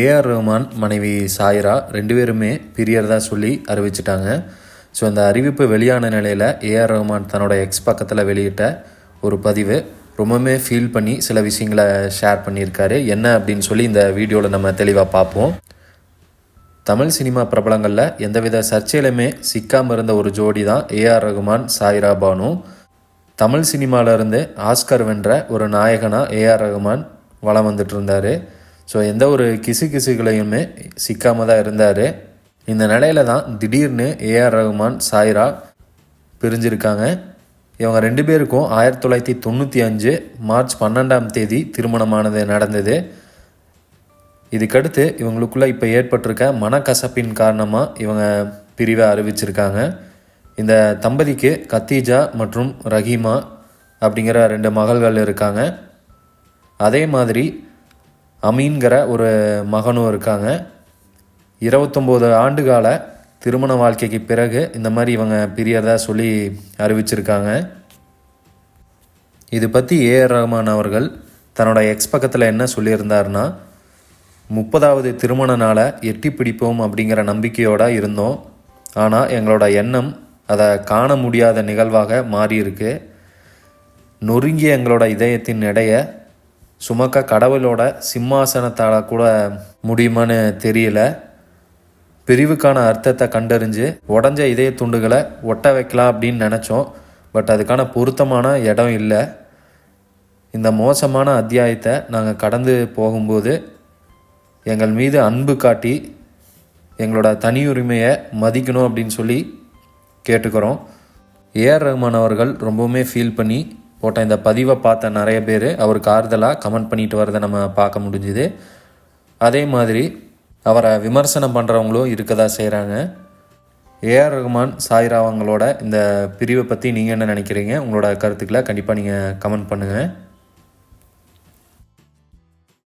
AR Rahman மனைவி சாய்ரா ரெண்டு பேருமே பிரியறதா சொல்லி அறிவிச்சிட்டாங்க. ஸோ அந்த அறிவிப்பு வெளியான நிலையில் ஏஆர் ரஹ்மான் தன்னோட எக்ஸ் பக்கத்தில் வெளியிட்ட ஒரு பதிவு ரொம்பவுமே ஃபீல் பண்ணி சில விஷயங்களை ஷேர் பண்ணியிருக்காரு. என்ன அப்படின்னு சொல்லி இந்த வீடியோவில் நம்ம தெளிவாக பார்ப்போம். தமிழ் சினிமா பிரபலங்களில் எந்தவித சர்ச்சையிலுமே சிக்காமல் இருந்த ஒரு ஜோடி தான் ஏஆர் ரகுமான் சாய்ரா பானு. தமிழ் சினிமாவிலேருந்து ஆஸ்கர் வென்ற ஒரு நாயகனாக ஏஆர் ரகுமான் வலம் வந்துட்டு இருந்தார். ஸோ எந்த ஒரு கிசு கிசுகளையுமே சிக்காம தான் இருந்தார். இந்த நிலையில தான் திடீர்னு ஏஆர் ரகுமான் சாய்ரா பிரிஞ்சிருக்காங்க. இவங்க ரெண்டு பேருக்கும் ஆயிரத்தி தொள்ளாயிரத்தி தொண்ணூற்றி அஞ்சு மார்ச் பன்னெண்டாம் தேதி திருமணமானது நடந்தது. இதுக்கடுத்து இவங்களுக்குள்ளே இப்போ ஏற்பட்டிருக்க மனக்கசப்பின் காரணமாக இவங்க பிரிவை அறிவிச்சிருக்காங்க. இந்த தம்பதிக்கு கத்தீஜா மற்றும் ரஹீமா அப்படிங்கிற ரெண்டு மகள்கள் இருக்காங்க. அதே மாதிரி அமீன்கிற ஒரு மகனும் இருக்காங்க. இருபத்தொம்போது ஆண்டுகால திருமண வாழ்க்கைக்கு பிறகு இந்த மாதிரி இவங்க பிரியறதா சொல்லி அறிவிச்சிருக்காங்க. இது பற்றி ஏஆர் ரஹ்மான் அவர்கள் தன்னோட எக்ஸ் பக்கத்தில் என்ன சொல்லியிருந்தார்னா முப்பதாவது திருமண நாளை எட்டி பிடிப்போம் அப்படிங்கிற நம்பிக்கையோடு இருந்தோம். ஆனால் எங்களோட எண்ணம் அதை காண முடியாத நிகழ்வாக மாறியிருக்கு. நொறுங்கிய எங்களோட இதயத்தின் எடையை சுமக்க கடவுளோட சிம்மாசனத்தால் கூட முடியுமான்னு தெரியல. பிரிவுக்கான அர்த்தத்தை கண்டறிஞ்சு உடஞ்ச இதய துண்டுகளை ஒட்ட வைக்கலாம் அப்படின்னு நினச்சோம். பட் அதுக்கான பொருத்தமான இடம் இல்லை. இந்த மோசமான அத்தியாயத்தை நாங்கள் கடந்து போகும்போது எங்கள் மீது அன்பு காட்டி எங்களோட தனியுரிமையை மதிக்கணும் அப்படின்னு சொல்லி கேட்டுக்கிறோம். ஏஆர் ரஹ்மான் அவர்கள் ரொம்பவுமே ஃபீல் பண்ணி போட்ட இந்த பதிவை பார்த்த நிறைய பேர் அவருக்கு ஆறுதலாக கமெண்ட் பண்ணிட்டு வரதை நம்ம பார்க்க முடிஞ்சுது. அதே மாதிரி அவரை விமர்சனம் பண்ணுறவங்களும் இருக்க தான் செய்கிறாங்க ஏஆர் ரஹ்மான் சாய்ராவங்களோட இந்த பிரிவை பற்றி நீங்கள் என்ன நினைக்கிறீங்க? உங்களோட கருத்துக்களை கண்டிப்பாக நீங்கள் கமெண்ட் பண்ணுங்கள்